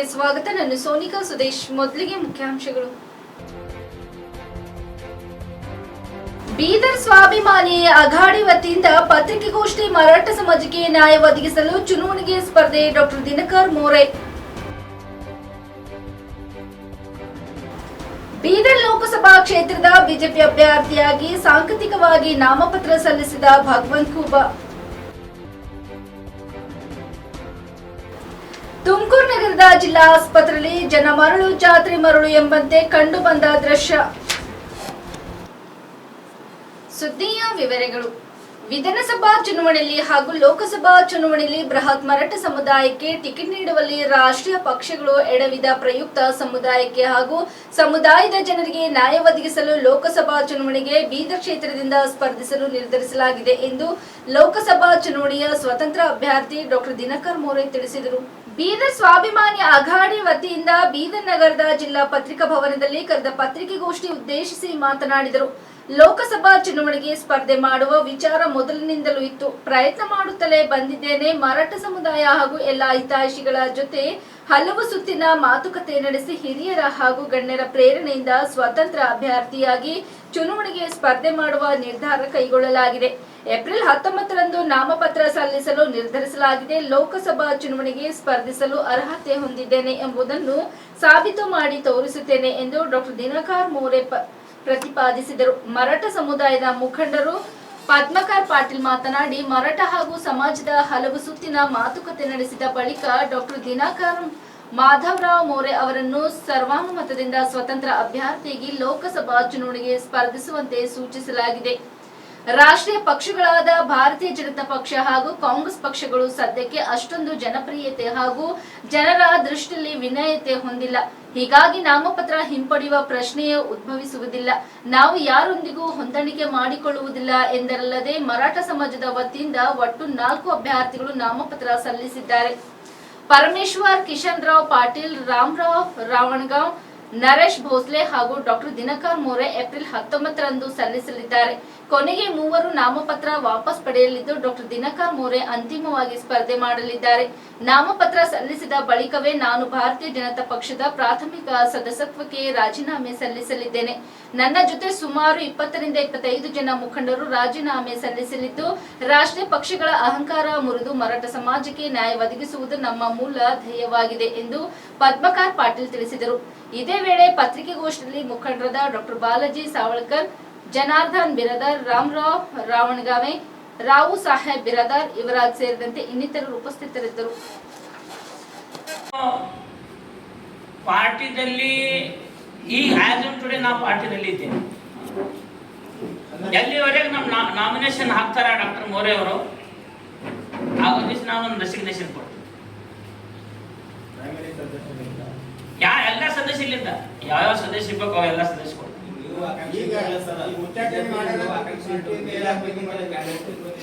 ನ್ಯೂಸ್ಗೆ ಸ್ವಾಗತ. ನಾನು ಸೋನಿಕಾ ಸುದೇಶ್, ಮೊದಲಿಗೆ ಮುಖ್ಯಾಂಶಗಳು. ಬೀದರ್ ಸ್ವಾಭಿಮಾನಿ ಅಘಾಡಿ ವತಿಯಿಂದ ಪತ್ರಿಕೆಗೋಷ್ಠಿ ಮರಾಠ ಸಮಾಜಕ್ಕೆ ನ್ಯಾಯ ಒದಗಿಸಲು ಚುನಾವಣೆಗೆ ಸ್ಪರ್ಧೆ ಡಾಕ್ಟರ್ ದಿನಕರ್ ಮೋರೆ. ಬೀದರ್ ಲೋಕಸಭಾ ಕ್ಷೇತ್ರದ ಬಿಜೆಪಿ ಅಭ್ಯರ್ಥಿಯಾಗಿ ಸಾಂಕೇತಿಕವಾಗಿ ನಾಮಪತ್ರ ಸಲ್ಲಿಸಿದ ಭಗವಂತ್ ಖೂಬಾ. ತುಮಕೂರು ನಗರದ ಜಿಲ್ಲಾ ಆಸ್ಪತ್ರೆಯಲ್ಲಿ ಜನ ಮರಳು, ಜಾತ್ರೆ ಮರಳು ಎಂಬಂತೆ ಕಂಡು ಬಂದ ದೃಶ್ಯ. ಸುದ್ದಿಯ ವಿವರಗಳು. ವಿಧಾನಸಭಾ ಚುನಾವಣೆಯಲ್ಲಿ ಹಾಗೂ ಲೋಕಸಭಾ ಚುನಾವಣೆಯಲ್ಲಿ ಬೃಹತ್ ಮರಾಠ ಸಮುದಾಯಕ್ಕೆ ಟಿಕೆಟ್ ನೀಡುವಲ್ಲಿ ರಾಷ್ಟ್ರೀಯ ಪಕ್ಷಗಳು ಎಡವಿದ ಪ್ರಯುಕ್ತ ಸಮುದಾಯಕ್ಕೆ ಹಾಗೂ ಸಮುದಾಯದ ಜನರಿಗೆ ನ್ಯಾಯ ಒದಗಿಸಲು ಲೋಕಸಭಾ ಚುನಾವಣೆಗೆ ಬೀದರ್ ಕ್ಷೇತ್ರದಿಂದ ಸ್ಪರ್ಧಿಸಲು ನಿರ್ಧರಿಸಲಾಗಿದೆ ಎಂದು ಲೋಕಸಭಾ ಚುನಾವಣೆಯ ಸ್ವತಂತ್ರ ಅಭ್ಯರ್ಥಿ ಡಾಕ್ಟರ್ ದಿನಕರ್ ಮೋರೆ ತಿಳಿಸಿದರು. ಬೀದರ್ ಸ್ವಾಭಿಮಾನಿ ಅಘಾಡಿ ವತಿಯಿಂದ ಬೀದರ್ ನಗರದ ಜಿಲ್ಲಾ ಪತ್ರಿಕಾ ಭವನದಲ್ಲಿ ಕರೆದ ಪತ್ರಿಕೆಗೋಷ್ಠಿ ಉದ್ದೇಶಿಸಿ ಮಾತನಾಡಿದರು. ಲೋಕಸಭಾ ಚುನಾವಣೆಗೆ ಸ್ಪರ್ಧೆ ಮಾಡುವ ವಿಚಾರ ಮೊದಲಿನಿಂದಲೂ ಇತ್ತು. ಪ್ರಯತ್ನ ಮಾಡುತ್ತಲೇ ಬಂದಿದ್ದೇನೆ. ಮರಾಠ ಸಮುದಾಯ ಹಾಗೂ ಎಲ್ಲ ಹಿತಾಯಿಷಿಗಳ ಜೊತೆ ಹಲವು ಸುತ್ತಿನ ಮಾತುಕತೆ ನಡೆಸಿ ಹಿರಿಯರ ಹಾಗೂ ಗಣ್ಯರ ಪ್ರೇರಣೆಯಿಂದ ಸ್ವತಂತ್ರ ಅಭ್ಯರ್ಥಿಯಾಗಿ ಚುನಾವಣೆಗೆ ಸ್ಪರ್ಧೆ ಮಾಡುವ ನಿರ್ಧಾರ ಕೈಗೊಳ್ಳಲಾಗಿದೆ. ಏಪ್ರಿಲ್ ಹತ್ತೊಂಬತ್ತರಂದು ನಾಮಪತ್ರ ಸಲ್ಲಿಸಲು ನಿರ್ಧರಿಸಲಾಗಿದೆ. ಲೋಕಸಭಾ ಚುನಾವಣೆಗೆ ಸ್ಪರ್ಧಿಸಲು ಅರ್ಹತೆ ಹೊಂದಿದ್ದೇನೆ ಎಂಬುದನ್ನು ಸಾಬೀತು ಮಾಡಿ ತೋರಿಸುತ್ತೇನೆ ಎಂದು ಡಾಕ್ಟರ್ ದಿನಕರ್ ಮೋರೆ ಪ್ರತಿಪಾದಿಸಿದರು. ಮರಾಠ ಸಮುದಾಯದ ಮುಖಂಡರು ಪದ್ಮಕಾರ್ ಪಾಟೀಲ್ ಮಾತನಾಡಿ, ಮರಾಠ ಹಾಗೂ ಸಮಾಜದ ಹಲವು ಸುತ್ತಿನ ಮಾತುಕತೆ ನಡೆಸಿದ ಬಳಿಕ ಡಾಕ್ಟರ್ ದಿನಾಕರ್ ಮಾಧವರಾವ್ ಮೋರೆ ಅವರನ್ನು ಸರ್ವಾನುಮತದಿಂದ ಸ್ವತಂತ್ರ ಅಭ್ಯರ್ಥಿಯಾಗಿ ಲೋಕಸಭಾ ಚುನಾವಣೆಗೆ ಸ್ಪರ್ಧಿಸುವಂತೆ ಸೂಚಿಸಲಾಗಿದೆ. ರಾಷ್ಟ್ರೀಯ ಪಕ್ಷಗಳಾದ ಭಾರತೀಯ ಜನತಾ ಪಕ್ಷ ಹಾಗೂ ಕಾಂಗ್ರೆಸ್ ಪಕ್ಷಗಳು ಸದ್ಯಕ್ಕೆ ಅಷ್ಟೊಂದು ಜನಪ್ರಿಯತೆ ಹಾಗೂ ಜನರ ದೃಷ್ಟಿಯಲ್ಲಿ ವಿನಯತೆ ಹೊಂದಿಲ್ಲ. ಹೀಗಾಗಿ ನಾಮಪತ್ರ ಹಿಂಪಡೆಯುವ ಪ್ರಶ್ನೆಯೇ ಉದ್ಭವಿಸುವುದಿಲ್ಲ. ನಾವು ಯಾರೊಂದಿಗೂ ಹೊಂದಾಣಿಕೆ ಮಾಡಿಕೊಳ್ಳುವುದಿಲ್ಲ ಎಂದರಲ್ಲದೆ ಮರಾಠ ಸಮಾಜದ ವತಿಯಿಂದ ಒಟ್ಟು ನಾಲ್ಕು ಅಭ್ಯರ್ಥಿಗಳು ನಾಮಪತ್ರ ಸಲ್ಲಿಸಿದ್ದಾರೆ. ಪರಮೇಶ್ವರ್, ಕಿಶನ್ ರಾವ್, ಪಾಟೀಲ್, ರಾಮರಾವ್, ರಾವಣಗಾಂವ್ ನರೇಶ್ ಭೋಸ್ಲೆ ಹಾಗೂ ಡಾಕ್ಟರ್ ದಿನಕರ್ ಮೋರೆ ಏಪ್ರಿಲ್ ಹತ್ತೊಂಬತ್ತರಂದು ಸಲ್ಲಿಸಲಿದ್ದಾರೆ. ಕೊನೆಗೆ ಮೂವರು ನಾಮಪತ್ರ ವಾಪಸ್ ಪಡೆಯಲಿದ್ದು ಡಾಕ್ಟರ್ ದಿನಕರ್ ಮೋರೆ ಅಂತಿಮವಾಗಿ ಸ್ಪರ್ಧೆ ಮಾಡಲಿದ್ದಾರೆ. ನಾಮಪತ್ರ ಸಲ್ಲಿಸಿದ ಬಳಿಕವೇ ನಾನು ಭಾರತೀಯ ಜನತಾ ಪಕ್ಷದ ಪ್ರಾಥಮಿಕ ಸದಸ್ಯತ್ವಕ್ಕೆ ರಾಜೀನಾಮೆ ಸಲ್ಲಿಸಲಿದ್ದೇನೆ. ನನ್ನ ಜೊತೆ ಸುಮಾರು ಇಪ್ಪತ್ತರಿಂದ ಇಪ್ಪತ್ತೈದು ಜನ ಮುಖಂಡರು ರಾಜೀನಾಮೆ ಸಲ್ಲಿಸಲಿದ್ದು, ರಾಷ್ಟ್ರೀಯ ಪಕ್ಷಗಳ ಅಹಂಕಾರ ಮುರಿದು ಮರಾಠ ಸಮಾಜಕ್ಕೆ ನ್ಯಾಯ ಒದಗಿಸುವುದು ನಮ್ಮ ಮೂಲ ಧ್ಯೇಯವಾಗಿದೆ ಎಂದು ಪದ್ಮಕಾರ್ ಪಾಟೀಲ್ ತಿಳಿಸಿದರು. ಇದೇ ವೇಳೆ ಪತ್ರಿಕೆಗೋಷ್ಠಿಯಲ್ಲಿ ಮುಖಂಡರಾದ ಡಾಕ್ಟರ್ ಬಾಲಾಜಿ ಸಾವಳ್ಕರ್, ಜನಾರ್ದನ್ ಬಿರದರ್, ರಾಮರಾವ್ ರಾವಣಗಾವೆ, ರಾವು ಸಾಹೇಬ್ ಬಿರದರ್ ಯುವರಾಜ್ ಸೇರಿದಂತೆ ಇನ್ನಿತರರು ಉಪಸ್ಥಿತರಿದ್ದರು. ಪಾರ್ಟಿದಲ್ಲಿ ಈ ಆಸ್ ಆನ್ ಟುಡೇ ನಾ ಪಾರ್ಟಿದಲ್ಲಿ ಇದ್ದೇವೆ ಎಲ್ಲಿವರೆಗೆ ನಮ್ಮ ನಾಮಿನೇಷನ್ ಹಾಕ್ತಾರ ಡಾಕ್ಟರ್ ಮೋರೆ ಅವರು ನಾವು ಒಂದು ರೆಸಿಗ್ನೇಷನ್ ಕೊಡ್ತೀವಿ ಯಾ ಎಲ್ಲ ಸದಸ್ಯ ಇಲ್ಲಿಂದ ಯಾವ ಸದಸ್ಯ ಇರ್ಬೇಕು ಅವೆಲ್ಲ ಸದಸ್ಯ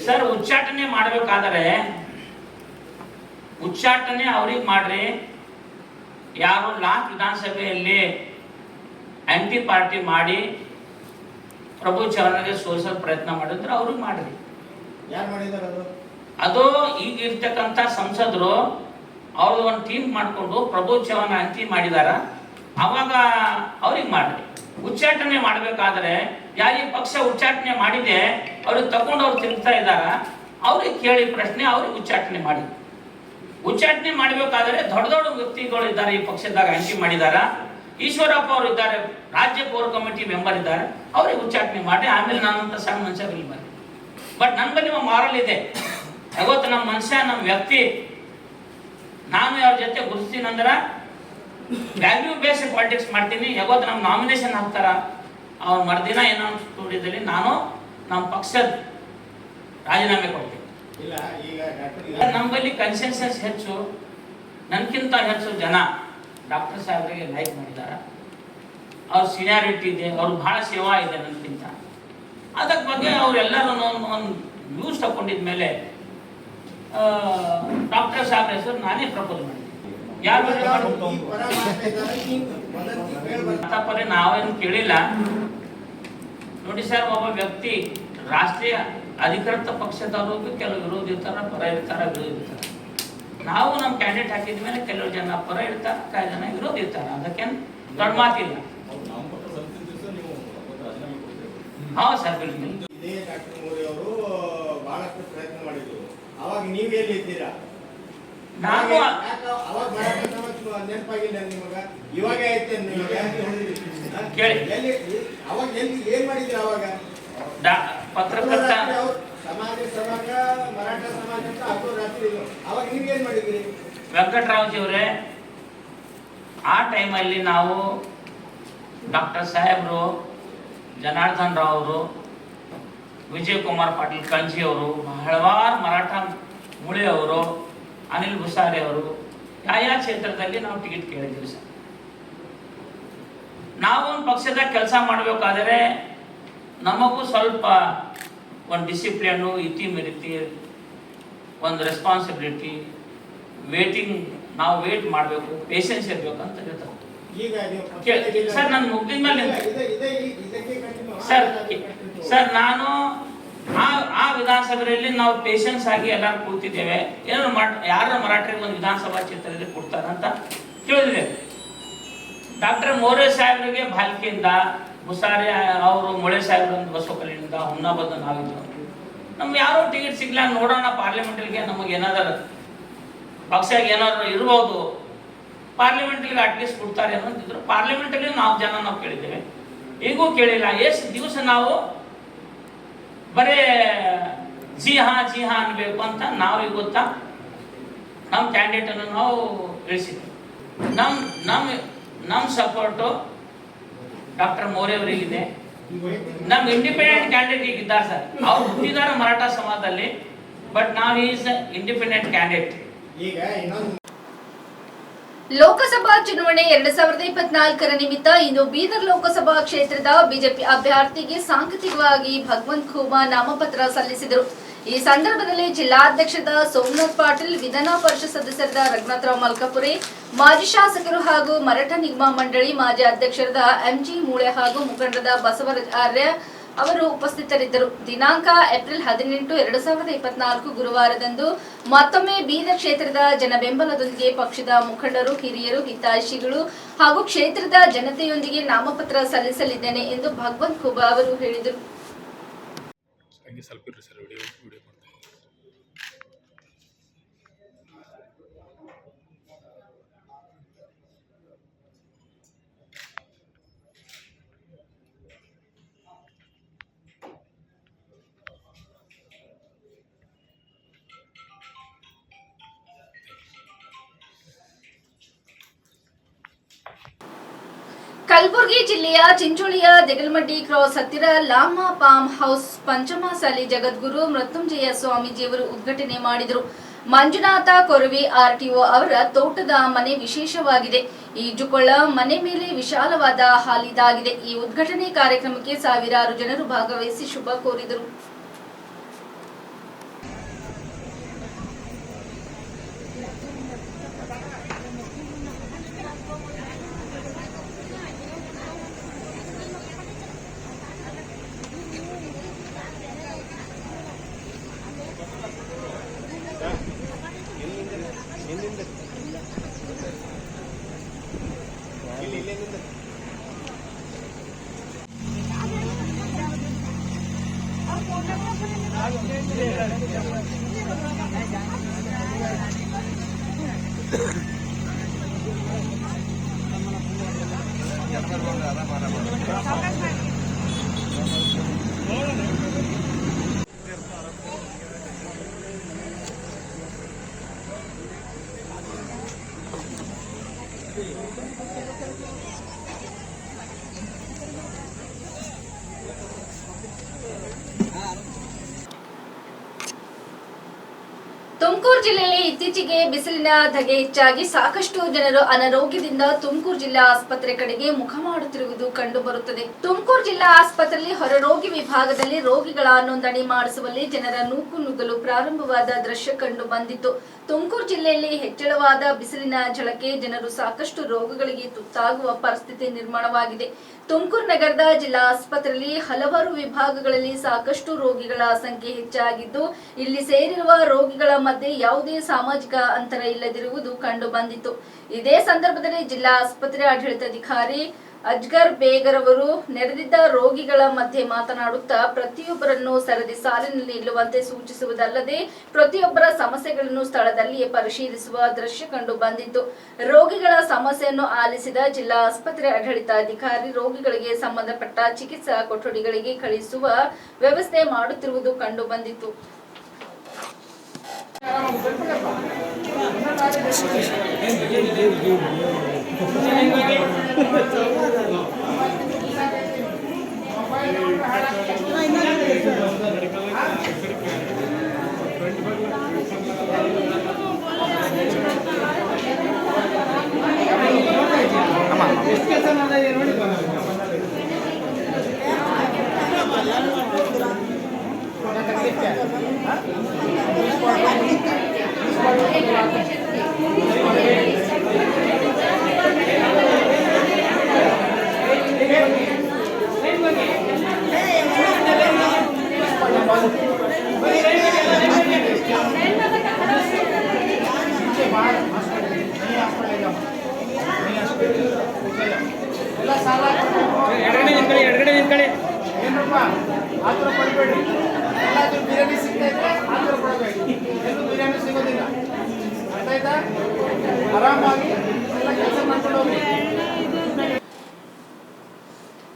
ಸರ್ ಉಚ್ಚಾಟನೆ ಮಾಡಬೇಕಾದರೆ ಉಚ್ಚಾಟನೆ ಅವ್ರಿಗೆ ಮಾಡ್ರಿ. ಯಾರು ಲಾಸ್ಟ್ ವಿಧಾನಸಭೆಯಲ್ಲಿ ಆಂಟಿ ಪಾರ್ಟಿ ಮಾಡಿ ಪ್ರಭು ಚವರ್ಗೆ ಸೋಲಿಸೋ ಪ್ರಯತ್ನ ಮಾಡಿದ್ರೆ ಅವ್ರಿಗೆ ಮಾಡ್ರಿ. ಅದು? ಈಗ ಇರ್ತಕ್ಕಂಥ ಸಂಸದರು ಅವ್ರದ್ದು ಒಂದು ಟೀಮ್ ಮಾಡಿಕೊಂಡು ಪ್ರಭೋತ್ಸವನ ಅಂಕಿ ಮಾಡಿದಾರ. ಅವಾಗ ಅವ್ರಿಗೆ ಮಾಡ್ರಿ ಉಚ್ಚಾಟನೆ ಮಾಡಬೇಕಾದ್ರೆ ಯಾರಿಗೆ ಪಕ್ಷ ಉಚ್ಚಾಟನೆ ಮಾಡಿದೆ ಅವ್ರಿಗೆ ತಗೊಂಡು ಅವ್ರು ತಿರುಗ್ತಾ ಇದ್ದಾರ, ಅವ್ರಿಗೆ ಕೇಳಿ ಪ್ರಶ್ನೆ ಅವ್ರಿಗೆ ಉಚ್ಚಾಟನೆ ಮಾಡಿ ಉಚ್ಚಾಟನೆ ಮಾಡಬೇಕಾದ್ರೆ ದೊಡ್ಡ ದೊಡ್ಡ ವ್ಯಕ್ತಿಗಳು ಇದ್ದಾರೆ ಈ ಪಕ್ಷದಾಗ ಅಂಕಿ ಮಾಡಿದಾರ. ಈಶ್ವರಪ್ಪ ಅವರು ಇದ್ದಾರೆ, ರಾಜ್ಯ ಕೋರ್ ಕಮಿಟಿ ಮೆಂಬರ್ ಇದ್ದಾರೆ, ಅವ್ರಿಗೆ ಉಚ್ಚಾಟನೆ ಮಾಡಿ ಆಮೇಲೆ ನಾನಂತ ಸಣ್ಣ ಮನುಷ್ಯ ಬನ್ನಿ ಬಟ್ ನನ್ನ ಬಳಿ ಮಾರಲ್ ಇದೆ. ಯಾವತ್ತು ನಮ್ಮ ಮನುಷ್ಯ ನಮ್ಮ ವ್ಯಕ್ತಿ ನಾನು ಅವ್ರ ಜೊತೆ ಗುರುತಿನಂದ್ರ ವ್ಯಾಲ್ಯೂ ಬೇಸ್ಡ್ ಪಾಲಿಟಿಕ್ಸ್ ಮಾಡ್ತೀನಿ. ಯಾವತ್ತು ನಮ್ಮ ನಾಮಿನೇಷನ್ ಹಾಕ್ತಾರ ಅವ್ರ ಮರುದಿನ ಏನೋ ಸ್ಟುಡಿಯೋದಲ್ಲಿ ನಾನು ನಮ್ಮ ಪಕ್ಷದ ರಾಜೀನಾಮೆ ಕೊಡ್ತೀನಿ. ನಮ್ಮಲ್ಲಿ ಕನ್ಸೆನ್ಸಸ್ ಹೆಚ್ಚು ನನಗಿಂತ ಹೆಚ್ಚು ಜನ ಡಾಕ್ಟರ್ ಸಾಹೇಬರಿಗೆ ಲೈಕ್ ಮಾಡಿದ್ದಾರೆ ಅವ್ರ ಸೀನಿಯಾರಿಟಿ ಇದೆ ಅವ್ರು ಬಹಳ ಸೇವಾ ಇದೆ ನನಗಿಂತ ಅದಕ್ಕೆ ಬಗ್ಗೆ ಅವರೆಲ್ಲರೂ ಒಂದು ನ್ಯೂಸ್ ತಗೊಂಡಿದ ಮೇಲೆ ಡಾಕ್ಟರ್ ಸಾಹೇಬ್ರ ಹೆಸರು ನಾನೇ ಪ್ರಪೋಸ್ ಮಾಡಿದ್ದೆ. ಯಾರು ನಾವೇನು ಕೇಳಿಲ್ಲ. ನೋಡಿ ಸರ್ ಒಬ್ಬ ವ್ಯಕ್ತಿ ರಾಷ್ಟ್ರೀಯ ಅಧಿಕೃತ ಪಕ್ಷದವರು ಕೆಲವು ವಿರೋಧಿ ಇರ್ತಾರ ಪರ ಇರ್ತಾರ ವಿರೋಧಿ ಇರ್ತಾರ. ನಾವು ನಮ್ಮ ಕ್ಯಾಂಡಿಡೇಟ್ ಹಾಕಿದ ಮೇಲೆ ಕೆಲವು ಜನ ಪರ ಇರ್ತಾರ ಕೆಲವು ಜನ ವಿರೋಧ ಇರ್ತಾರ. ಅದಕ್ಕೇನು ದೊಡ್ಡ ಮಾತಿಲ್ಲ. ಹೌದು ಸರ್ ಬಿಲ್ಕುಲ್ ಇದೇ ಡಾಕ್ಟರ್ ಮೋದಿ ಅವರು ಬಹಳಷ್ಟು ಪ್ರಯತ್ನ ಮಾಡಿದ್ರು ಅವಾಗ ನೀವ್ ಇದ್ದೀರಾ? ಅವಾಗ ನೆನಪಾಗಿಲ್ಲ ನಿಮಗ? ಇವಾಗ ಐತೆ? ಕೇಳಿ. ಎಲ್ಲಿ ಅವಾಗ ಎಲ್ಲಿ ಏನ್ ಮಾಡಿದ್ರಿ ಅವಾಗ? ಡಾ- ಪತ್ರಕರ್ತ ಅವ್ರು ಸಮಾಜ ಸಮಾಜ ಮರಾಠ ಸಮಾಜ ಅಂತ ಅದು ರಾತ್ರಿ ಇದು ಅವಾಗ ನೀವೇನ್ ಏನ್ ಮಾಡಿದ್ರಿ? ವೆಂಕಟರಾವ್ಜಿ ಅವರೇ ಆ ಟೈಮಲ್ಲಿ ನಾವು ಡಾಕ್ಟರ್ ಸಾಹೇಬ್ರು ಜನಾರ್ದನ್ ರಾವ್ ಅವರು ವಿಜಯ್ ಕುಮಾರ್ ಪಾಟೀಲ್ ಕಂಜಿಯವರು ಹಲವಾರು ಮರಾಠ ಮುಳೆ ಅವರು ಅನಿಲ್ ಬುಸಾರಿ ಅವರು ಯಾವ ಕ್ಷೇತ್ರದಲ್ಲಿ ನಾವು ಟಿಕೆಟ್ ಕೇಳಿದ್ದೀವಿ ಸರ್ ನಾವು ಒಂದು ಪಕ್ಷದ ಕೆಲಸ ಮಾಡಬೇಕಾದರೆ ನಮಗೂ ಸ್ವಲ್ಪ ಒಂದು ಡಿಸಿಪ್ಲಿನ್ನು ಇತಿ ಮಿರಿತಿ ಒಂದು ರೆಸ್ಪಾನ್ಸಿಬಿಲಿಟಿ ವೇಟಿಂಗ್ ನಾವು ವೇಟ್ ಮಾಡಬೇಕು ಪೇಷನ್ಸ್ ಇರಬೇಕು ಅಂತ ಹೇಳ್ತಾರೆ ಸರ್, ನಾನು ಮುಗ್ದಿದ್ಮೇಲೆ ಇದಕ್ಕೆ ಸರ್ ಸರ್ ನಾನು ಆ ಆ ವಿಧಾನಸಭೆಯಲ್ಲಿ ನಾವು ಪೇಷನ್ಸ್ ಆಗಿ ಎಲ್ಲರೂ ಕೂತಿದ್ದೇವೆ. ಏನಾದ್ರು ಯಾರ ಮರಾಠರಿಗೆ ಒಂದು ವಿಧಾನಸಭಾ ಕ್ಷೇತ್ರದಲ್ಲಿ ಕೊಡ್ತಾರೆ ಅಂತ ತಿಳಿದಿದೆ ಡಾಕ್ಟರ್ ಮೌರ್ಯ ಸಾಹೇಬರಿಗೆ ಬಾಲ್ಕಿಯಿಂದ ಮುಸಾರೆ ಅವರು ಮೊಳೆ ಸಾಹೇಬ್ರಿಂದ ಬಸವಕಲ್ಲಿಂದ ಹುಮ್ನಾಬಾದ್ ನಾವಿದ್ದು ನಮ್ಗೆ ಯಾರೋ ಟಿಕೆಟ್ ಸಿಗ್ಲ ನೋಡೋಣ ಪಾರ್ಲಿಮೆಂಟ್ಗೆ ನಮಗೆ ಏನಾದರೂ ಪಕ್ಷ ಏನಾದ್ರು ಇರ್ಬೋದು. ಪಾರ್ಲಿಮೆಂಟ್ಗೆ ಅಟ್ಲೀಸ್ಟ್ ಕೊಡ್ತಾರೆ ಅನ್ನೋದಿದ್ರು. ಪಾರ್ಲಿಮೆಂಟಲ್ಲಿ ನಾವು ಜನ ನಾವು ಕೇಳಿದ್ದೇವೆ. ಈಗೂ ಕೇಳಿಲ್ಲ. ಎಷ್ಟು ದಿವಸ ನಾವು ಬರೇ ಜಿ ಹಾ ಜಿ ಹಾ ಅನ್ಬೇಕು ಅಂತ ನಾವು ಈಗ ಗೊತ್ತಾ ನಮ್ಮ ಕ್ಯಾಂಡಿಡೇಟನ್ನು ನಾವು ಇಳಿಸಿದ್ವಿ ನಮ್ ನಮ್ ನಮ್ಮ ಸಪೋರ್ಟು ಡಾಕ್ಟರ್ ಮೋರೆ ಅವರಿಗಿದೆ. ನಮ್ಮ ಇಂಡಿಪೆಂಡೆಂಟ್ ಕ್ಯಾಂಡಿಡೇಟ್ ಈಗ ಇದ್ದಾರೆ ಸರ್. ಅವ್ರು ಹುಟ್ಟಿದಾರ ಮರಾಠ ಸಮಾಜದಲ್ಲಿ ಬಟ್ ನಾವ್ ಈಸ್ ಇಂಡಿಪೆಂಡೆಂಟ್ ಕ್ಯಾಂಡಿಡೇಟ್ ಈಗ ಇನ್ನೊಂದು ಲೋಕಸಭಾ ಚುನಾವಣೆ ಎರಡ್ ಸಾವಿರದ ಇಪ್ಪತ್ನಾಲ್ಕರ ನಿಮಿತ್ತ ಇಂದು ಬೀದರ್ ಲೋಕಸಭಾ ಕ್ಷೇತ್ರದ ಬಿಜೆಪಿ ಅಭ್ಯರ್ಥಿಗೆ ಸಾಂಕೇತಿಕವಾಗಿ ಭಗವಂತ್ ಖೂಬಾ ನಾಮಪತ್ರ ಸಲ್ಲಿಸಿದರು. ಈ ಸಂದರ್ಭದಲ್ಲಿ ಜಿಲ್ಲಾಧ್ಯಕ್ಷದ ಸೋಮನಾಥ್ ಪಾಟೀಲ್, ವಿಧಾನ ಪರಿಷತ್ ಸದಸ್ಯರಾದ ರಘುನಾಥರಾವ್ ಮಲ್ಕಾಪುರೆ, ಮಾಜಿ ಶಾಸಕರು ಹಾಗೂ ಮರಾಠ ನಿಗಮ ಮಂಡಳಿ ಮಾಜಿ ಅಧ್ಯಕ್ಷರಾದ ಎಂಜಿ ಮೂಳೆ ಹಾಗೂ ಮುಖಂಡರಾದ ಬಸವರಾಜ್ ಆರ್ಯ ಅವರು ಉಪಸ್ಥಿತರಿದ್ದರು. ದಿನಾಂಕ ಏಪ್ರಿಲ್ ಹದಿನೆಂಟು, ಎರಡು ಸಾವಿರದ ಇಪ್ಪತ್ನಾಲ್ಕು ಗುರುವಾರದಂದು ಮತ್ತೊಮ್ಮೆ ಬೀದರ್ ಕ್ಷೇತ್ರದ ಜನ ಬೆಂಬಲದೊಂದಿಗೆ ಪಕ್ಷದ ಮುಖಂಡರು, ಹಿರಿಯರು ಹಿತಾಯಿಷಿಗಳು ಹಾಗೂ ಕ್ಷೇತ್ರದ ಜನತೆಯೊಂದಿಗೆ ನಾಮಪತ್ರ ಸಲ್ಲಿಸಲಿದ್ದೇನೆ ಎಂದು ಭಗವಂತ್ ಖುಬಾ ಅವರು ಹೇಳಿದರು. ಕಲಬುರಗಿ ಜಿಲ್ಲೆಯ ಚಿಂಚೋಳಿಯ ದೇಗಲ್ಮಡ್ಡಿ ಕ್ರಾಸ್ ಹತ್ತಿರ llama palm house Panchamasali Jagadguru Mrityunjaya ಸ್ವಾಮೀಜಿಯವರು ಉದ್ಘಾಟನೆ ಮಾಡಿದರು. ಮಂಜುನಾಥ ಕೊರವಿ ಆರ್ಟಿಒ ಅವರ ತೋಟದ ಮನೆ ವಿಶೇಷವಾಗಿದೆ. ಈಜುಕೊಳ ಮನೆ ಮೇಲೆ ವಿಶಾಲವಾದ ಹಾಲಿದಾಗಿದೆ ಈ ಉದ್ಘಾಟನೆ ಕಾರ್ಯಕ್ರಮಕ್ಕೆ ಸಾವಿರಾರು ಜನರು ಭಾಗವಹಿಸಿ ಶುಭ ಕೋರಿದರು. Gracias. ತುಮಕೂರು ಜಿಲ್ಲೆಯಲ್ಲಿ ಇತ್ತೀಚೆಗೆ ಬಿಸಿಲಿನ ಧಗೆ ಹೆಚ್ಚಾಗಿ ಸಾಕಷ್ಟು ಜನರು ಅನಾರೋಗ್ಯದಿಂದ ತುಮಕೂರು ಜಿಲ್ಲಾ ಆಸ್ಪತ್ರೆ ಕಡೆಗೆ ಮುಖ ಮಾಡುತ್ತಿರುವುದು ಕಂಡು ಬರುತ್ತದೆ. ತುಮಕೂರು ಜಿಲ್ಲಾ ಆಸ್ಪತ್ರೆಯಲ್ಲಿ ಹೊರರೋಗಿ ವಿಭಾಗದಲ್ಲಿ ರೋಗಿಗಳ ನೋಂದಣಿ ಮಾಡಿಸುವಲ್ಲಿ ಜನರ ನೂಕು ನುಗ್ಗಲು ಪ್ರಾರಂಭವಾದ ದೃಶ್ಯ ಕಂಡು ಬಂದಿತ್ತು. ತುಮಕೂರು ಜಿಲ್ಲೆಯಲ್ಲಿ ಹೆಚ್ಚಳವಾದ ಬಿಸಿಲಿನ ಝಳಕ್ಕೆ ಜನರು ಸಾಕಷ್ಟು ರೋಗಗಳಿಗೆ ತುತ್ತಾಗುವ ಪರಿಸ್ಥಿತಿ ನಿರ್ಮಾಣವಾಗಿದೆ. ತುಮಕೂರು ನಗರದ ಜಿಲ್ಲಾ ಆಸ್ಪತ್ರೆಯಲ್ಲಿ ಹಲವಾರು ವಿಭಾಗಗಳಲ್ಲಿ ಸಾಕಷ್ಟು ರೋಗಿಗಳ ಸಂಖ್ಯೆ ಹೆಚ್ಚಾಗಿದ್ದು, ಇಲ್ಲಿ ಸೇರಿರುವ ರೋಗಿಗಳ ಮಧ್ಯೆ ಯಾವುದೇ ಸಾಮಾಜಿಕ ಅಂತರ ಇಲ್ಲದಿರುವುದು ಕಂಡು ಬಂದಿತು ಇದೇ ಸಂದರ್ಭದಲ್ಲಿ ಜಿಲ್ಲಾ ಆಸ್ಪತ್ರೆ ಆಡಳಿತಾಧಿಕಾರಿ ಅಜ್ಗರ್ ಬೇಗರ್ ಅವರು ನೆರೆದಿದ್ದ ರೋಗಿಗಳ ಮಧ್ಯೆ ಮಾತನಾಡುತ್ತಾ ಪ್ರತಿಯೊಬ್ಬರನ್ನು ಸರದಿ ಸಾಲಿನಲ್ಲಿ ನಿಲ್ಲುವಂತೆ ಸೂಚಿಸುವುದಲ್ಲದೆ ಪ್ರತಿಯೊಬ್ಬರ ಸಮಸ್ಯೆಗಳನ್ನು ಸ್ಥಳದಲ್ಲಿಯೇ ಪರಿಶೀಲಿಸುವ ದೃಶ್ಯ ಕಂಡು ಬಂದಿತ್ತು. ರೋಗಿಗಳ ಸಮಸ್ಯೆಯನ್ನು ಆಲಿಸಿದ ಜಿಲ್ಲಾ ಆಸ್ಪತ್ರೆ ಆಡಳಿತಾಧಿಕಾರಿ ರೋಗಿಗಳಿಗೆ ಸಂಬಂಧಪಟ್ಟ ಚಿಕಿತ್ಸಾ ಕೊಠಡಿಗಳಿಗೆ ಕಳಿಸುವ ವ್ಯವಸ್ಥೆ ಮಾಡುತ್ತಿರುವುದು ಕಂಡು ಬಂದಿತ್ತು. ಎಷ್ಟು ಕೆಲಸ ಮಾಡಿದೆ ನೋಡಿ ಎಲ್ಲ ಸಾಲ ಏನಪ್ಪ ಆತರ ಪಡ್ಬೇಡ್ರಿ ಎಲ್ಲಾದ್ರೂ ಬಿರಿಯಾನಿ ಸಿಗ್ತೈತೆ ಆತರ ಪಡಬೇಕು ಎಲ್ಲೂ ಬಿರಿಯಾನಿ ಸಿಗೋದಿಲ್ಲ ಅರ್ಥ ಆಯ್ತಾ ಆರಾಮಾಗಿ ಎಲ್ಲ ಕೆಲಸ ಮಾಡ್ಕೊಂಡು ಹೋಗಿ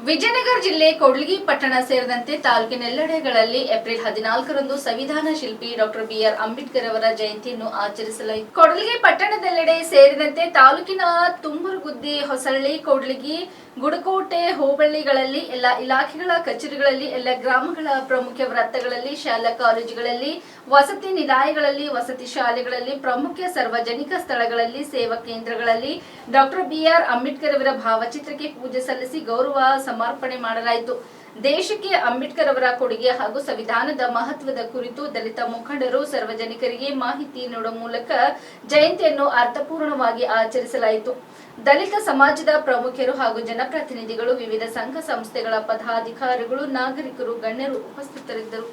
ವಿಜಯನಗರ ಜಿಲ್ಲೆ ಕೊಡ್ಲಿಗಿ ಪಟ್ಟಣ ಸೇರಿದಂತೆ ತಾಲೂಕಿನೆಲ್ಲೆಡೆಗಳಲ್ಲಿ ಏಪ್ರಿಲ್ ಹದಿನಾಲ್ಕರಂದು ಸಂವಿಧಾನ ಶಿಲ್ಪಿ ಡಾಕ್ಟರ್ ಬಿಆರ್ ಅಂಬೇಡ್ಕರ್ ಅವರ ಜಯಂತಿಯನ್ನು ಆಚರಿಸಲಾಯಿತು. ಕೊಡ್ಲಿಗಿ ಪಟ್ಟಣದೆಲ್ಲೆಡೆ ಸೇರಿದಂತೆ ತಾಲೂಕಿನ ತುಂಬುರುಗುದ್ದಿ ಹೊಸಳ್ಳಿ, ಕೊಡ್ಲಿಗಿ ಗುಡಕೋಟೆ ಹೋಬಳ್ಳಿಗಳಲ್ಲಿ ಎಲ್ಲ ಇಲಾಖೆಗಳ ಕಚೇರಿಗಳಲ್ಲಿ ಎಲ್ಲ ಗ್ರಾಮಗಳ ಪ್ರಮುಖ ವೃತ್ತಗಳಲ್ಲಿ, ಶಾಲಾ ಕಾಲೇಜುಗಳಲ್ಲಿ, ವಸತಿ ನಿಲಯಗಳಲ್ಲಿ, ವಸತಿ ಶಾಲೆಗಳಲ್ಲಿ, ಪ್ರಮುಖ ಸಾರ್ವಜನಿಕ ಸ್ಥಳಗಳಲ್ಲಿ, ಸೇವಾ ಕೇಂದ್ರಗಳಲ್ಲಿ ಡಾಕ್ಟರ್ ಬಿಆರ್ ಅಂಬೇಡ್ಕರ್ ಅವರ ಭಾವಚಿತ್ರಕ್ಕೆ ಪೂಜೆ ಸಲ್ಲಿಸಿ ಗೌರವ ಸಮರ್ಪಣೆ ಮಾಡಲಾಯಿತು. ದೇಶಕ್ಕೆ ಅಂಬೇಡ್ಕರ್ ಅವರ ಕೊಡುಗೆ ಹಾಗೂ ಸಂವಿಧಾನದ ಮಹತ್ವದ ಕುರಿತು ದಲಿತ ಮುಖಂಡರು, ಸಾರ್ವಜನಿಕರಿಗೆ ಮಾಹಿತಿ ನೀಡುವ ಮೂಲಕ ಜಯಂತಿಯನ್ನು ಅರ್ಥಪೂರ್ಣವಾಗಿ ಆಚರಿಸಲಾಯಿತು. ದಲಿತ ಸಮಾಜದ ಪ್ರಮುಖರು ಹಾಗೂ ಜನಪ್ರತಿನಿಧಿಗಳು, ವಿವಿಧ ಸಂಘ ಸಂಸ್ಥೆಗಳ ಪದಾಧಿಕಾರಿಗಳು, ನಾಗರಿಕರು, ಗಣ್ಯರು ಉಪಸ್ಥಿತರಿದ್ದರು.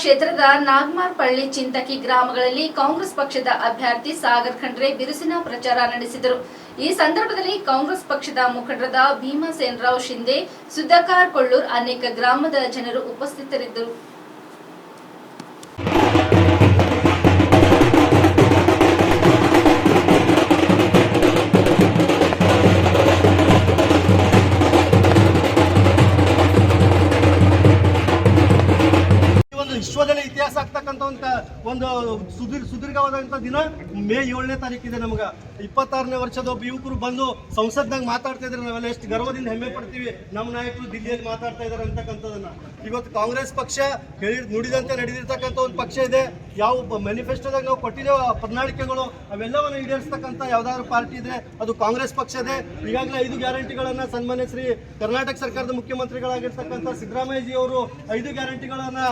ಕ್ಷೇತ್ರದ ನಾಗಮಾರ್ಪಳ್ಳಿ ಚಿಂತಕಿ ಗ್ರಾಮಗಳಲ್ಲಿ ಕಾಂಗ್ರೆಸ್ ಪಕ್ಷದ ಅಭ್ಯರ್ಥಿ ಸಾಗರ್ ಖಂಡ್ರೆ ಬಿರುಸಿನ ಪ್ರಚಾರ ನಡೆಸಿದರು. ಈ ಸಂದರ್ಭದಲ್ಲಿ ಕಾಂಗ್ರೆಸ್ ಪಕ್ಷದ ಮುಖಂಡರಾದ ಭೀಮಸೇನರಾವ್ ಶಿಂದೆ ಸುಧಾಕರ್ ಕೊಳ್ಳೂರ್ ಅನೇಕ ಗ್ರಾಮದ ಜನರು ಉಪಸ್ಥಿತರಿದ್ದರು. ಒಂದು ಸುದೀರ್ ಸುದೀರ್ಘವಾದಂಥ ದಿನ ಮೇ ಏಳನೇ ತಾರೀಕಿದೆ ನಮ್ಗೆ. ಇಪ್ಪತ್ತಾರನೇ ವರ್ಷದ ಒಬ್ಬ ಯುವಕರು ಬಂದು ಸಂಸತ್ನಾಗ ಮಾತಾಡ್ತಾ ಇದ್ರೆ ನಾವೆಲ್ಲ ಎಷ್ಟು ಗರ್ವದಿಂದ ಹೆಮ್ಮೆ ಪಡ್ತೀವಿ. ನಮ್ಮ ನಾಯಕರು ದಿಲ್ಲಿಯಲ್ಲಿ ಮಾತಾಡ್ತಾ ಇದ್ದಾರೆ ಅಂತಕ್ಕಂಥದನ್ನ ಇವತ್ತು ಕಾಂಗ್ರೆಸ್ ಪಕ್ಷ ಹೇಳಿ ನುಡಿದಂತೆ ನಡೆದಿರ್ತಕ್ಕಂಥ ಒಂದು ಪಕ್ಷ ಇದೆ. ಯಾವ ಮ್ಯಾನಿಫೆಸ್ಟೋದಾಗ ನಾವು ಕೊಟ್ಟಿದ್ದೇವೆ ಪ್ರಣಾಳಿಕೆಗಳು ಅವೆಲ್ಲವನ್ನು ಈಡೇರಿಸ್ತಕ್ಕಂಥ ಯಾವ್ದಾದ್ರು ಪಾರ್ಟಿ ಇದೆ ಅದು ಕಾಂಗ್ರೆಸ್ ಪಕ್ಷ ಇದೆ ಈಗಾಗಲೇ ಐದು ಗ್ಯಾರಂಟಿಗಳನ್ನು ಸನ್ಮಾನ್ಯ ಶ್ರೀ ಕರ್ನಾಟಕ ಸರ್ಕಾರದ ಮುಖ್ಯಮಂತ್ರಿಗಳಾಗಿರ್ತಕ್ಕಂಥ ಸಿದ್ದರಾಮಯ್ಯಜಿ ಅವರು ಐದು ಗ್ಯಾರಂಟಿಗಳನ್ನು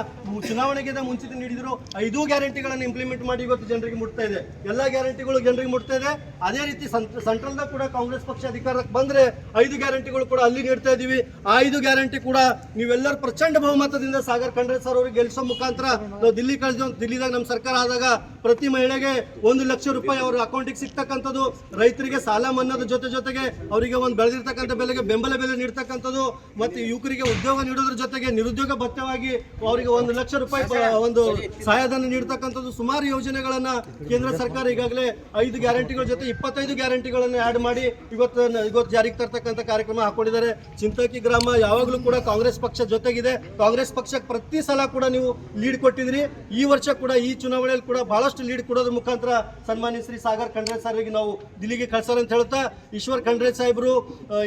ಚುನಾವಣೆಗಿಂತ ಮುಂಚಿತ ನೀಡಿದ್ರು. ಐದು ಗ್ಯಾರಂಟಿಗಳನ್ನು ಇಂಪ್ಲಿಮೆಂಟ್ ಮಾಡಿ ಇವತ್ತು ಜನರಿಗೆ ಮುಟ್ತಾ ಇದೆ. ಎಲ್ಲ ಗ್ಯಾರಂಟಿಗಳು ಜನರಿಗೆ ಮುಟ್ತಾ ಇದೆ. ಅದೇ ರೀತಿ ಸೆಂಟ್ರಲ್ದಾಗ ಕೂಡ ಕಾಂಗ್ರೆಸ್ ಪಕ್ಷ ಅಧಿಕಾರಕ್ಕೆ ಬಂದ್ರೆ ಐದು ಗ್ಯಾರಂಟಿಗಳು ಕೂಡ ಅಲ್ಲಿ ನೀಡ್ತಾ ಇದೀವಿ ಆ ಐದು ಗ್ಯಾರಂಟಿ ಕೂಡ ನೀವೆಲ್ಲರೂ ಪ್ರಚಂಡ ಬಹುಮತದಿಂದ ಸಾಗರ್ ಖಂಡ್ರೆ ಸರ್ ಅವ್ರಿಗೆ ಗೆಲ್ಸೋ ಮುಖಾಂತರ ನಾವು ದಿಲ್ಲಿ ಕಳಿಸೋ ದಿಲ್ಲಿದಾಗ ನಮ್ಮ ಸರ್ಕಾರ ಆದಾಗ ಪ್ರತಿ ಮಹಿಳೆಗೆ ಒಂದು ಲಕ್ಷ ರೂಪಾಯಿ ಅವ್ರ ಅಕೌಂಟಿಗೆ ಸಿಗ್ತಕ್ಕಂಥದ್ದು. ರೈತರಿಗೆ ಸಾಲ ಮನ್ನಾದ ಜೊತೆ ಜೊತೆಗೆ ಅವರಿಗೆ ಒಂದು ಬೆಳೆದಿರ್ತಕ್ಕಂಥ ಬೆಲೆಗೆ ಬೆಂಬಲ ಬೆಲೆ ನೀಡ್ತಕ್ಕಂಥದ್ದು. ಮತ್ತು ಯುವಕರಿಗೆ ಉದ್ಯೋಗ ನೀಡೋದ್ರ ಜೊತೆಗೆ ನಿರುದ್ಯೋಗ ಭತ್ಯವಾಗಿ ಅವರಿಗೆ ಒಂದು ಲಕ್ಷ ರೂಪಾಯಿ ಒಂದು ಸಹಾಯಧನ ನೀಡ್ತಕ್ಕಂಥದ್ದು. ಸುಮಾರು ಯೋಜನೆಗಳನ್ನ ಕೇಂದ್ರ ಸರ್ಕಾರ ಈಗಾಗಲೇ ಐದು ಗ್ಯಾರಂಟಿಗಳ ಜೊತೆ ಇಪ್ಪತ್ತೈದು ಗ್ಯಾರಂಟಿಗಳನ್ನು ಆ್ಯಡ್ ಮಾಡಿ ಇವತ್ತು ಇವತ್ತು ಜಾರಿಗೆ ತರ್ತಕ್ಕಂಥ ಕಾರ್ಯಕ್ರಮ ಹಾಕೊಂಡಿದ್ದಾರೆ. ಚಿಂತಕಿ ಗ್ರಾಮ ಯಾವಾಗಲೂ ಕೂಡ ಕಾಂಗ್ರೆಸ್ ಪಕ್ಷ ಜೊತೆಗಿದೆ. ಕಾಂಗ್ರೆಸ್ ಪಕ್ಷಕ್ಕೆ ಪ್ರತಿ ಸಲ ಕೂಡ ನೀವು ಲೀಡ್ ಕೊಟ್ಟಿದ್ರಿ ಈ ವರ್ಷ ಕೂಡ, ಈ ಚುನಾವಣೆಯಲ್ಲಿ ಕೂಡ ಬಹಳಷ್ಟು ಲೀಡ್ ಕೊಡೋದ್ರ ಮುಖಾಂತರ ಸನ್ಮಾನ್ಯ ಶ್ರೀ ಸಾಗರ್ ಖಂಡ್ರೆ ಸರ್ಗೆ ನಾವು ದಿಲ್ಲಿಗೆ ಕಳ್ಸಲ್ಲ ಅಂತ ಹೇಳ್ತಾ, ಈಶ್ವರ್ ಖಂಡ್ರೆ ಸಾಹೇಬರು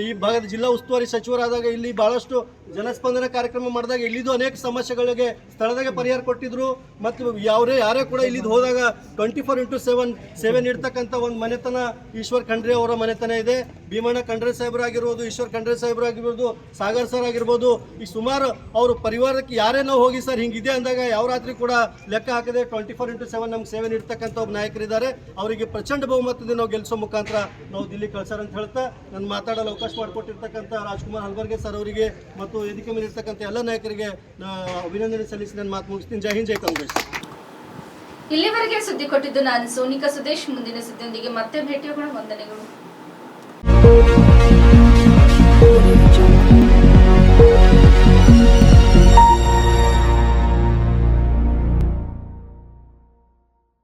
ಈ ಭಾಗದ ಜಿಲ್ಲಾ ಉಸ್ತುವಾರಿ ಸಚಿವರಾದಾಗ ಇಲ್ಲಿ ಬಹಳಷ್ಟು ಜನಸ್ಪಂದನ ಕಾರ್ಯಕ್ರಮ ಮಾಡಿದಾಗ ಇಲ್ಲಿದ್ದು ಅನೇಕ ಸಮಸ್ಯೆಗಳಿಗೆ ಸ್ಥಳದಾಗೆ ಪರಿಹಾರ ಕೊಟ್ಟಿದ್ರು. ಮತ್ತು ಯಾವರೇ ಯಾರೇ ಕೂಡ ಇಲ್ಲಿದ್ದು ಹೋದಾಗ ಟ್ವೆಂಟಿ ಫೋರ್ ಇಂಟು ಸೆವೆನ್ ಸೇವೆ ನೀಡ್ತಕ್ಕಂಥ ಒಂದು ಮನೆತನ ಈಶ್ವರ್ ಖಂಡ್ರೆ ಅವರ ಮನೆತನ ಇದೆ. ಭೀಮಣ್ಣ ಖಂಡ್ರೆ ಸಾಹೇಬರಾಗಿರ್ಬೋದು, ಈಶ್ವರ್ ಖಂಡ್ರೆ ಸಾಹೇಬರಾಗಿರ್ಬೋದು, ಸಾಗರ್ ಸರ್ ಆಗಿರ್ಬೋದು, ಈ ಸುಮಾರು ಅವರು ಪರಿವಾರಕ್ಕೆ ಯಾರೇ ನಾವು ಹೋಗಿ ಸರ್ ಹಿಂಗಿದೆ ಅಂದಾಗ ಯಾವ ರಾತ್ರಿ ಕೂಡ ಲೆಕ್ಕ ಹಾಕದೆ ಟ್ವೆಂಟಿ ಫೋರ್ ಇಂಟು ಸೆವೆನ್ ನಮ್ಗೆ ಸೇವೆ ನೀಡ್ತಕ್ಕಂಥ ಒಬ್ಬ ನಾಯಕರಿದ್ದಾರೆ. ಅವರಿಗೆ ಪ್ರಚಂಡ ಬಹುಮತದಿಂದ ನಾವು ಗೆಲ್ಲಿಸೋ ಮುಖಾಂತರ ನಾವು ದಿಲ್ಲಿ ಕಳ್ಸಾರ ಅಂತ ಹೇಳ್ತಾ, ನಾನು ಮಾತಾಡಲು ಅವಕಾಶ ಮಾಡಿಕೊಟ್ಟಿರ್ತಕ್ಕಂಥ ರಾಜ್ಕುಮಾರ್ ಹಲ್ಬರ್ಗೆ ಸರ್ ಅವರಿಗೆ ಮತ್ತು ಮತ್ತು ವೇದಿಕೆ ಮೇಲೆ ಎಲ್ಲ ನಾಯಕರಿಗೆ ಅಭಿನಂದನೆ ಸಲ್ಲಿಸಿ ನನ್ನ ಮಾತು ಮುಗಿಸ್ತೀನಿ. ಜೈ ಹಿಂದ್ ಜೈ ಕಾಂಗ್ರೆಸ್. ಇಲ್ಲಿವರೆಗೆ ಸುದ್ದಿ ಕೊಟ್ಟಿದ್ದು ನಾನು ಸೋನಿಕಾ ಸುದೇಶ್ ಮುಂದಿನ ಸುದ್ದಿಯೊಂದಿಗೆ ಮತ್ತೆ ಭೇಟಿ ಹೋಗೋಣ ವಂದನೆಗಳು